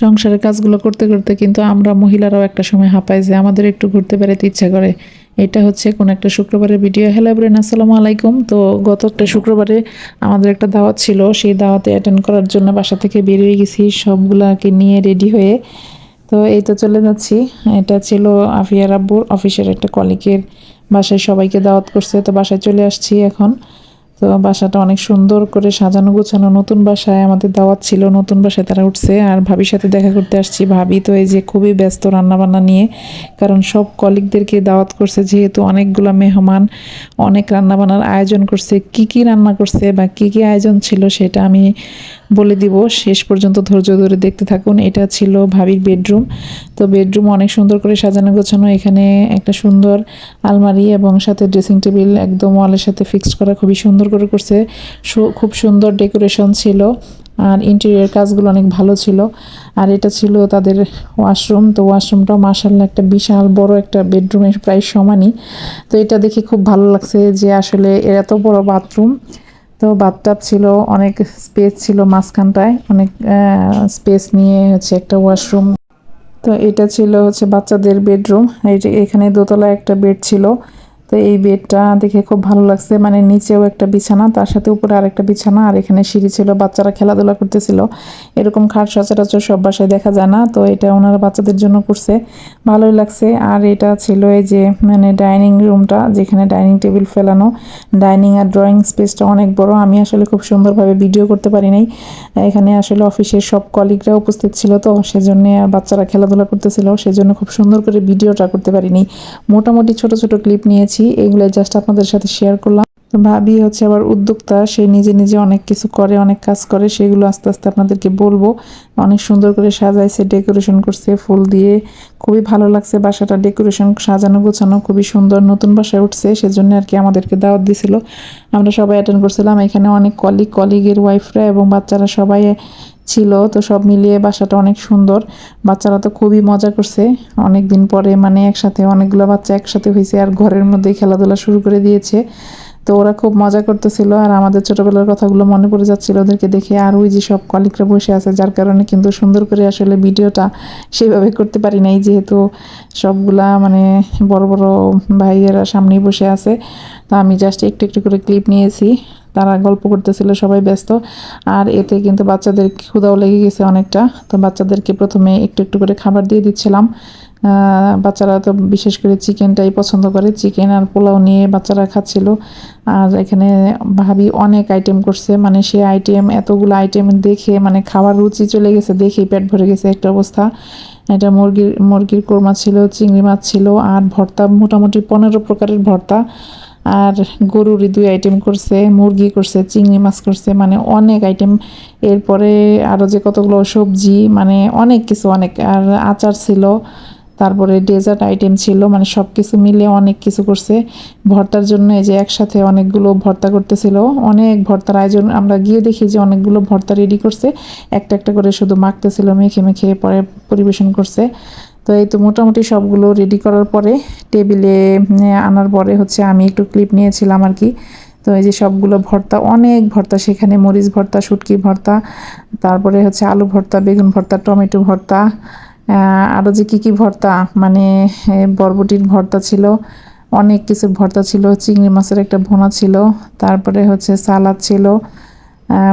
সংসারের কাজগুলো করতে করতে কিন্তু আমরা মহিলারাও একটা সময় হাঁপাই যে আমাদের একটু ঘুরতে বেড়াতে ইচ্ছা করে। এটা হচ্ছে কোন একটা শুক্রবারের ভিডিও হ্যালো ব্রেন আসসালামু আলাইকুম। তো গত একটা শুক্রবারে আমাদের একটা দাওয়াত ছিল, সেই দাওয়াতে অ্যাটেন্ড করার জন্য বাসা থেকে বেরিয়ে গেছি, সবগুলাকে নিয়ে রেডি হয়ে। তো এই তো চলে যাচ্ছি। এটা ছিল আফিয়ার আব্বুর অফিসের একটা কলিকের বাসায় সবাইকে দাওয়াত করছে, তো বাসায় চলে আসছি এখন। তো বাসাটা অনেক সুন্দর করে সাজানো গোছানো। নতুন বাসায় আমাদের দাওয়াত ছিল, নতুন বাসায় তারা উঠছে। আর ভাবির সাথে দেখা করতে আসছি। ভাবি তো এই যে খুবই ব্যস্ত রান্নাবান্না নিয়ে, কারণ সব কলিগদেরকে দাওয়াত করছে যেহেতু অনেকগুলো মেহমান, অনেক রান্নাবান্নার আয়োজন করছে। কি কি রান্না করছে বা কি কি আয়োজন ছিল সেটা আমি বলে দিব, শেষ পর্যন্ত ধৈর্য ধরে দেখতে থাকুন। এটা ছিল ভাবির বেডরুম। তো বেডরুম অনেক সুন্দর করে সাজানো গোছানো। এখানে একটা সুন্দর আলমারি এবং সাথে ড্রেসিং টেবিল একদম ওয়ালের সাথে ফিক্সড করা খুবই সুন্দর করে করছে। খুব সুন্দর ডেকোরেশন ছিল আর ইন্টেরিয়র কাজগুলো অনেক ভালো ছিল। আর এটা ছিল তাদের ওয়াশরুম। তো ওয়াশরুমটাও মাসাল্লাহ একটা বিশাল বড় একটা বেডরুমের প্রায় সমানই। তো এটা দেখে খুব ভালো লাগছে যে আসলে এত বড় বাথরুম। তো বাথটাব ছিল, অনেক স্পেস ছিল মাঝখানটায়, অনেক স্পেস নিয়ে হচ্ছে একটা ওয়াশরুম তো এটা ছিল হচ্ছে বাচ্চাদের বেডরুম এখানে দোতলা একটা বেড ছিল। তো এই বেডটা দেখে খুব ভালো লাগছে। মানে নিচেও একটা বিছানা, তার সাথে উপরে আরেকটা বিছানা, আর এখানে সিঁড়ি ছিল, বাচ্চারা খেলাধুলা করতেছিল। এরকম খাট সচরাচর সব বাসায় দেখা যায় না, তো এটা ওনারা বাচ্চাদের জন্য করছে। ভালোই লাগছে। আর এটা ছিল এই যে মানে ডাইনিং রুমটা, যেখানে ডাইনিং টেবিল ফেলানো, ডাইনিং আর ড্রয়িং স্পেসটা অনেক বড়। আমি আসলে খুব সুন্দরভাবে ভিডিও করতে পারি নাই। এখানে আসলে অফিসের সব কলিগরা উপস্থিত ছিল, তো সেজন্য আর বাচ্চারা খেলাধুলা করতেছিল, সেজন্য খুব সুন্দর করে ভিডিওটা করতে পারিনি। মোটামুটি ছোট ছোট ক্লিপ নিয়েছি। এগুলো জাস্ট আপনাদের সাথে শেয়ার করলাম। ভাবি হচ্ছে আবার উদ্যোক্তা, সে নিজে নিজে অনেক কিছু করে, অনেক কাজ করে, সেগুলো আস্তে আস্তে আপনাদেরকে বলব। অনেক সুন্দর করে সাজাইছে ডেকোরেশন করছে, ফুল দিয়ে। খুবই ভালো লাগছে বাসাটা ডেকোরেশন সাজানো, গোছানো খুবই সুন্দর, নতুন বাসায় উঠছে, সেজন্য আর কি আমাদেরকে দাওয়াত দিছিল। আমরা সবাই অ্যাটেন্ড করছিলাম, এখানে অনেক কলিগ কলিগের ওয়াইফরা এবং বাচ্চারা সবাই ছিল, তো সব মিলিয়ে বাসাটা অনেক সুন্দর। বাচ্চারা তো খুবই মজা করছে। অনেক দিন পরে মানে একসাথে অনেকগুলো বাচ্চা একসাথে হয়েছে আর ঘরের মধ্যে খেলাধুলা শুরু করে দিয়েছে। তো ওরা খুব মজা করতেছিল আর আমাদের ছোটবেলার কথাগুলো মনে পড়ে যাচ্ছিল ওদেরকে দেখে। আর ওই যে সব কলিকরা বসে আছে, যার কারণে কিন্তু সুন্দর করে আসলে ভিডিওটা সেভাবে করতে পারি নাই, যেহেতু সবগুলা মানে বড় বড় ভাইয়েরা সামনেই বসে আছে। তো আমি জাস্ট একটু একটু করে ক্লিপ নিয়েছি। তারা গল্প করতেছিল, সবাই ব্যস্ত। আর এতে কিন্তু বাচ্চাদের ক্ষুদাও লেগে গেছে অনেকটা। তো বাচ্চাদেরকে প্রথমে একটু একটু করে খাবার দিয়ে দিচ্ছিলাম। বাচ্চারা তো বিশেষ করে চিকেনটাই পছন্দ করে। চিকেন আর পোলাও নিয়ে বাচ্চারা খাচ্ছিল। আর এখানে ভাবি অনেক আইটেম করছে। মানে সে আইটেম এতগুলো আইটেম দেখে মানে খাওয়ার রুচি চলে গেছে, দেখেই পেট ভরে গেছে একটা অবস্থা। এটা মুরগির মুরগির কোরমা ছিল, চিংড়ি মাছ ছিল, আর ভর্তা মোটামুটি পনেরো প্রকারের ভর্তা। আর গরুরই দুই আইটেম করছে, মুরগি করছে, চিংড়ি মাছ করছে মানে অনেক আইটেম এরপরে আরও যে কতগুলো সবজি মানে অনেক কিছু, অনেক। আর আচার ছিল, তারপরে ডেজার্ট আইটেম ছিল মানে সব কিছু মিলে অনেক কিছু করছে। ভর্তার জন্য এই যে একসাথে অনেকগুলো ভর্তা করতেছিল, অনেক ভর্তার আয়োজন। আমরা গিয়ে দেখি যে অনেকগুলো ভর্তা রেডি করছে। একটা একটা করে শুধু মাখতেছিল, মেখে মেখে পরে পরিবেশন করছে। তো এই তো মোটামুটি সবগুলো রেডি করার পরে টেবিলে আনার পরে হচ্ছে আমি একটু ক্লিপ নিয়েছিলাম আর কি। তো এই যে সবগুলো ভর্তা, অনেক ভর্তা সেখানে, মরিচ ভর্তা, শুটকি ভর্তা, তারপরে হচ্ছে আলু ভর্তা, বেগুন ভর্তা, টমেটো ভর্তা আরও যে কী কী ভর্তা মানে বরবটির ভর্তা ছিল, অনেক কিছু ভর্তা ছিল, চিংড়ি মাছের একটা ভুনা ছিল, তারপরে হচ্ছে সালাদ ছিল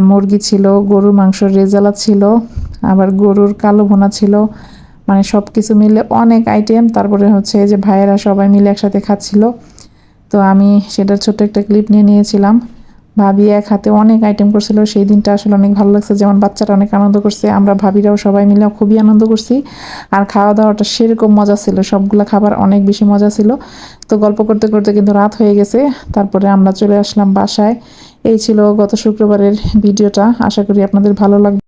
মুরগি ছিল, গরুর মাংসর রেজালা ছিল, আবার গরুর কালো ভুনা ছিল মানে সব কিছু মিলে অনেক আইটেম তারপরে হচ্ছে যে ভাইয়েরা সবাই মিলে একসাথে খাচ্ছিল। তো আমি সেটার ছোট্ট একটা ক্লিপ নিয়ে নিয়েছিলাম। ভাবি এক হাতে অনেক আইটেম করছিল। সেই দিনটা আসলে অনেক ভালো লাগছে। যেমন বাচ্চারা অনেক আনন্দ করছে। আমরা ভাবিরাও সবাই মিলে খুবই আনন্দ করছি। আর খাওয়া দাওয়াটা সেরকম মজা ছিল। সবগুলা খাবার অনেক বেশি মজা ছিল। তো গল্প করতে করতে কিন্তু রাত হয়ে গেছে। তারপরে আমরা চলে আসলাম বাসায়। এই ছিল গত শুক্রবারের ভিডিওটা। আশা করি আপনাদের ভালো লাগবে।